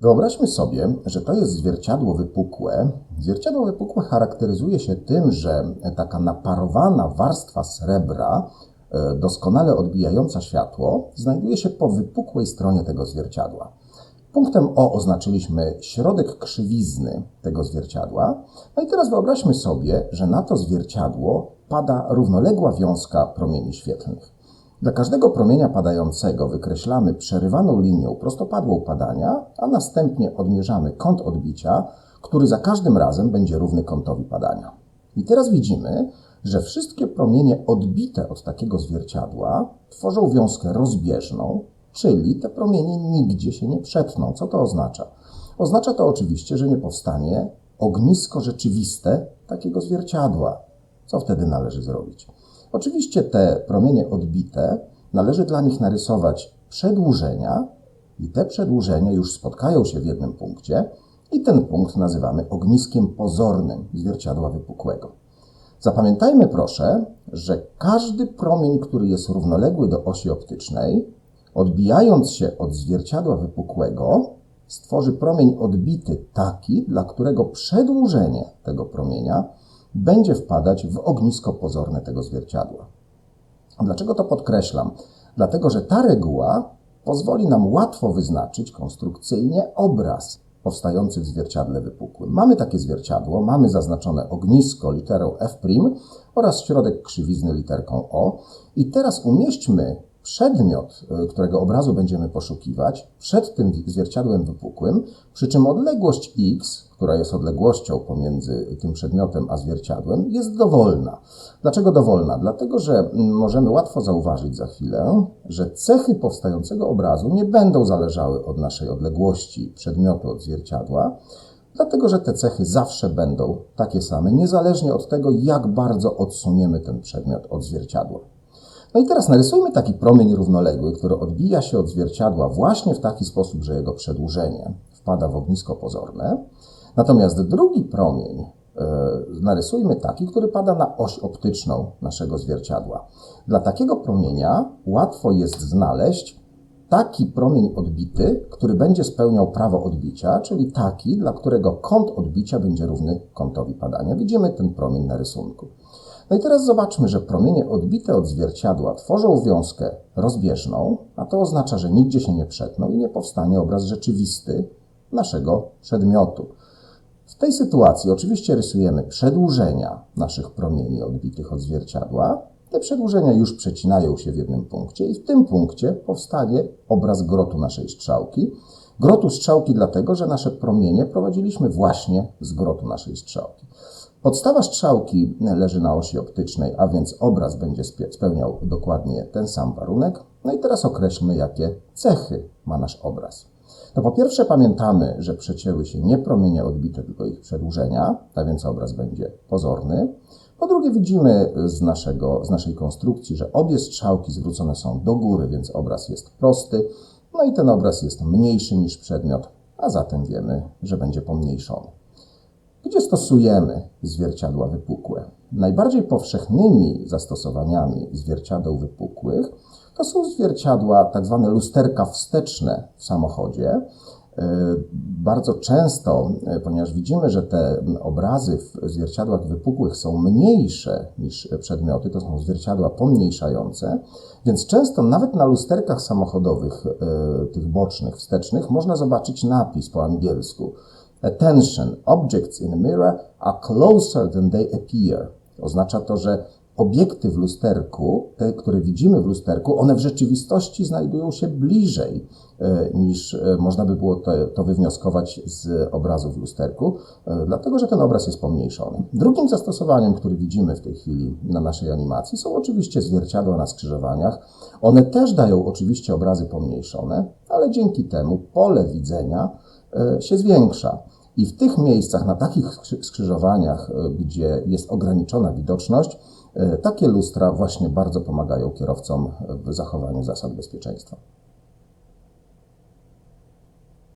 Wyobraźmy sobie, że to jest zwierciadło wypukłe. Zwierciadło wypukłe charakteryzuje się tym, że taka naparowana warstwa srebra, e, doskonale odbijająca światło, znajduje się po wypukłej stronie tego zwierciadła. Punktem O oznaczyliśmy środek krzywizny tego zwierciadła. No i teraz wyobraźmy sobie, że na to zwierciadło pada równoległa wiązka promieni świetlnych. Dla każdego promienia padającego wykreślamy przerywaną linią prostopadłą padania, a następnie odmierzamy kąt odbicia, który za każdym razem będzie równy kątowi padania. I teraz widzimy, że wszystkie promienie odbite od takiego zwierciadła tworzą wiązkę rozbieżną, czyli te promienie nigdzie się nie przetną. Co to oznacza? Oznacza to oczywiście, że nie powstanie ognisko rzeczywiste takiego zwierciadła. Co wtedy należy zrobić? Oczywiście te promienie odbite należy dla nich narysować przedłużenia i te przedłużenia już spotkają się w jednym punkcie i ten punkt nazywamy ogniskiem pozornym zwierciadła wypukłego. Zapamiętajmy proszę, że każdy promień, który jest równoległy do osi optycznej, odbijając się od zwierciadła wypukłego, stworzy promień odbity taki, dla którego przedłużenie tego promienia będzie wpadać w ognisko pozorne tego zwierciadła. Dlaczego to podkreślam? Dlatego, że ta reguła pozwoli nam łatwo wyznaczyć konstrukcyjnie obraz powstający w zwierciadle wypukłym. Mamy takie zwierciadło, mamy zaznaczone ognisko literą F' oraz środek krzywizny literką O. I teraz umieśćmy przedmiot, y, którego obrazu będziemy poszukiwać, przed tym zwierciadłem wypukłym, przy czym odległość x, która jest odległością pomiędzy tym przedmiotem a zwierciadłem, jest dowolna. Dlaczego dowolna? Dlatego, że mm, możemy łatwo zauważyć za chwilę, że cechy powstającego obrazu nie będą zależały od naszej odległości przedmiotu od zwierciadła, dlatego że te cechy zawsze będą takie same, niezależnie od tego, jak bardzo odsuniemy ten przedmiot od zwierciadła. No i teraz narysujmy taki promień równoległy, który odbija się od zwierciadła właśnie w taki sposób, że jego przedłużenie wpada w ognisko pozorne. Natomiast drugi promień e, narysujmy taki, który pada na oś optyczną naszego zwierciadła. Dla takiego promienia łatwo jest znaleźć taki promień odbity, który będzie spełniał prawo odbicia, czyli taki, dla którego kąt odbicia będzie równy kątowi padania. Widzimy ten promień na rysunku. No i teraz zobaczmy, że promienie odbite od zwierciadła tworzą wiązkę rozbieżną, a to oznacza, że nigdzie się nie przetną i nie powstanie obraz rzeczywisty naszego przedmiotu. W tej sytuacji oczywiście rysujemy przedłużenia naszych promieni odbitych od zwierciadła. Te przedłużenia już przecinają się w jednym punkcie i w tym punkcie powstanie obraz grotu naszej strzałki. Grotu strzałki dlatego, że nasze promienie prowadziliśmy właśnie z grotu naszej strzałki. Podstawa strzałki leży na osi optycznej, a więc obraz będzie spełniał dokładnie ten sam warunek. No i teraz określmy, jakie cechy ma nasz obraz. To po pierwsze pamiętamy, że przecięły się nie promienie odbite, tylko ich przedłużenia, a więc obraz będzie pozorny. Po drugie widzimy z, naszego, z naszej konstrukcji, że obie strzałki zwrócone są do góry, więc obraz jest prosty. No i ten obraz jest mniejszy niż przedmiot, a zatem wiemy, że będzie pomniejszony. Gdzie stosujemy zwierciadła wypukłe? Najbardziej powszechnymi zastosowaniami zwierciadeł wypukłych to są zwierciadła, tak zwane lusterka wsteczne w samochodzie. E, bardzo często, e, ponieważ widzimy, że te obrazy w zwierciadłach wypukłych są mniejsze niż przedmioty, to są zwierciadła pomniejszające, więc często nawet na lusterkach samochodowych, e, tych bocznych, wstecznych, można zobaczyć napis po angielsku Attention, objects in mirror are closer than they appear. Oznacza to, że obiekty w lusterku, te, które widzimy w lusterku, one w rzeczywistości znajdują się bliżej e, niż e, można by było to, to wywnioskować z obrazu w lusterku, e, dlatego że ten obraz jest pomniejszony. Drugim zastosowaniem, który widzimy w tej chwili na naszej animacji, są oczywiście zwierciadła na skrzyżowaniach. One też dają oczywiście obrazy pomniejszone, ale dzięki temu pole widzenia się zwiększa. I w tych miejscach, na takich skrzyżowaniach, e, gdzie jest ograniczona widoczność, e, takie lustra właśnie bardzo pomagają kierowcom w zachowaniu zasad bezpieczeństwa.